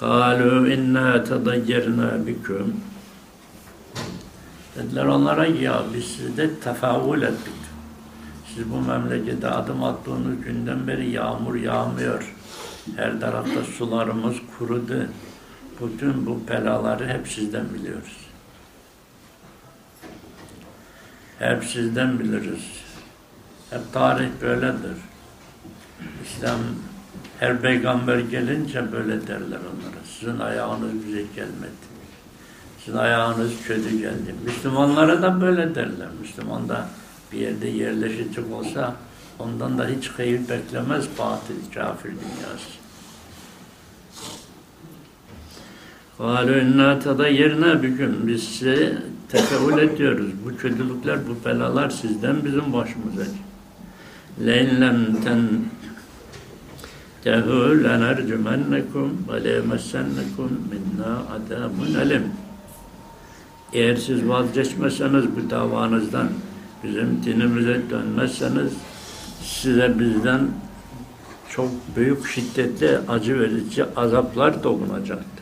قَالُوا اِنَّا تَضَيَّرْنَا بِكُمْ Dediler onlara ya biz sizde tefavül ettik. Siz bu memlekete adım attığınız günden beri yağmur yağmıyor. Her tarafta sularımız kurudu. Bütün bu belaları hep sizden biliyoruz. Hep sizden biliriz. Hep tarih böyledir. İslam her peygamber gelince böyle derler onlara. Sizin ayağınız bize gelmedi. Sizin ayağınız kötü geldi. Müslümanlara da böyle derler. Müslüman da bir yerde yerleşecek olsa ondan da hiç hayır beklemez batıl, kafir dünyası. قَالُوا اِنَّا تَضَيَّرْنَا بِكُمْ Biz size tefeül ediyoruz. Bu kötülükler, bu belalar sizden bizim başımıza. لَاِنْ لَمْ تَنْتَهُوا لَنَرْجُمَنَّكُمْ وَلَيَمَسَّنَّكُمْ مِنَّا عَذَابٌ أَلِمٌ Eğer siz vazgeçmeseniz bu davanızdan, bizim dinimize dönmezseniz size bizden çok büyük şiddetli acı verici azaplar dokunacaktır.